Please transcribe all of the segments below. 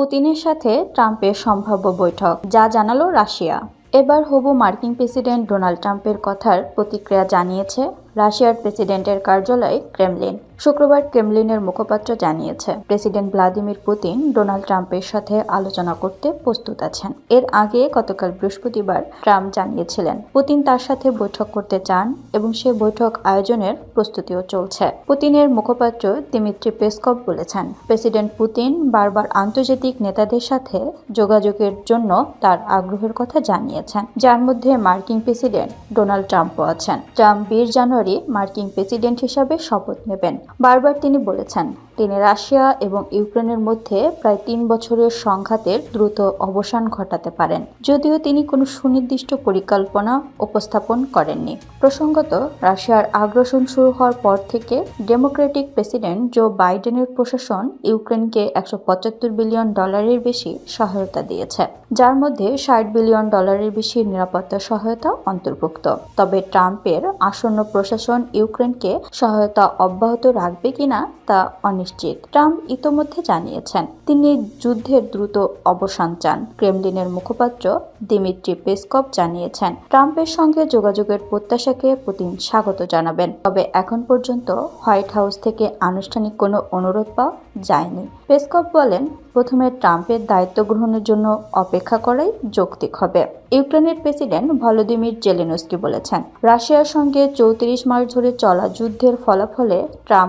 পুতিনের সাথে ট্রাম্পের সম্ভাব্য বৈঠক, যা জানালো রাশিয়া। এবার হবু মার্কিন প্রেসিডেন্ট ডোনাল্ড ট্রাম্পের কথার প্রতিক্রিয়া জানিয়েছে রাশিয়ার প্রেসিডেন্টের কার্যালয় ক্রেমলিন। শুক্রবার ক্রেমলিনের মুখপাত্র জানিয়েছে, প্রেসিডেন্ট ভ্লাদিমির পুতিন ডোনাল্ড ট্রাম্পের সাথে আলোচনা করতে প্রস্তুত আছেন। এর আগে গতকাল বৃহস্পতিবার ট্রাম্প জানিয়েছিলেন, পুতিন তার সাথে বৈঠক করতে চান এবং সে বৈঠক আয়োজনের প্রস্তুতিও চলছে। পুতিনের মুখপাত্র দিমিত্রি পেসকভ বলেছেন, প্রেসিডেন্ট পুতিন বারবার আন্তর্জাতিক নেতাদের সাথে যোগাযোগের জন্য তার আগ্রহের কথা জানিয়েছেন, যার মধ্যে মার্কিন প্রেসিডেন্ট ডোনাল্ড ট্রাম্পও আছেন। ট্রাম্প বিশ জানুয়ারি মার্কিন প্রেসিডেন্ট হিসাবে শপথ নেবেন। বারবার তিনি বলেছেন, তিনি রাশিয়া এবং ইউক্রেনের মধ্যে প্রায় তিন বছরের সংঘাতের দ্রুত অবসান ঘটাতে পারেন। যদিও তিনি কোনো সুনির্দিষ্ট পরিকল্পনা উপস্থাপন করেননি। প্রসঙ্গত, রাশিয়ার আগ্রাসন শুরু হওয়ার পর থেকে ডেমোক্রেটিক প্রেসিডেন্ট জো বাইডেনের প্রশাসন ইউক্রেনকে একশো পঁচাত্তর বিলিয়ন ডলারের বেশি সহায়তা দিয়েছে, যার মধ্যে ষাট বিলিয়ন ডলারের বেশি নিরাপত্তা সহায়তা অন্তর্ভুক্ত। তবে ট্রাম্পের আসন্ন প্রশাসন ইউক্রেনকে সহায়তা অব্যাহত রাখবে কিনা তা অনিশ্চিত। ট্রাম্প ইতোমধ্যে জানিয়েছেন, তিনি যুদ্ধের দ্রুত অবসান চান। ক্রেমলিনের মুখপাত্র দিমিত্রি পেসকভ জানিয়েছেন, ট্রাম্পের সঙ্গে যোগাযোগের প্রত্যাশাকে পুতিন স্বাগত জানাবেন। তবে এখন পর্যন্ত হোয়াইট হাউস থেকে আনুষ্ঠানিক কোনো অনুরোধ পাওয়া যায়নি। পেসকভ বলেন, প্রথমে ট্রাম্পের দায়িত্ব গ্রহণের জন্য অপেক্ষা করাই যৌক্তিক হবে। ইউক্রেনের প্রেসিডেন্ট ভলোদিমির জেলেনস্কি বলেছেন, রাশিয়ার সঙ্গে চৌত্রিশ মাস ধরে চলা যুদ্ধের ফলাফলে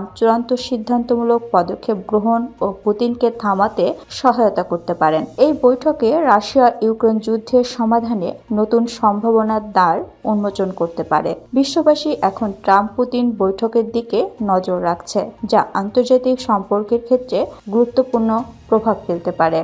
ট্রাম্প চূড়ান্ত সিদ্ধান্তমূলক পদক্ষেপ গ্রহণ ও পুতিনকে থামাতে সহায়তা করতে পারেন। এই বৈঠকে রাশিয়া ইউক্রেন যুদ্ধের সমাধানে নতুন সম্ভাবনার দ্বার উন্মোচন করতে পারে। বিশ্ববাসী এখন ট্রাম্প পুতিন বৈঠকের দিকে নজর রাখছে, যা আন্তর্জাতিক সম্পর্কের ক্ষেত্রে গুরুত্বপূর্ণ প্রভাব ফেলতে পারে।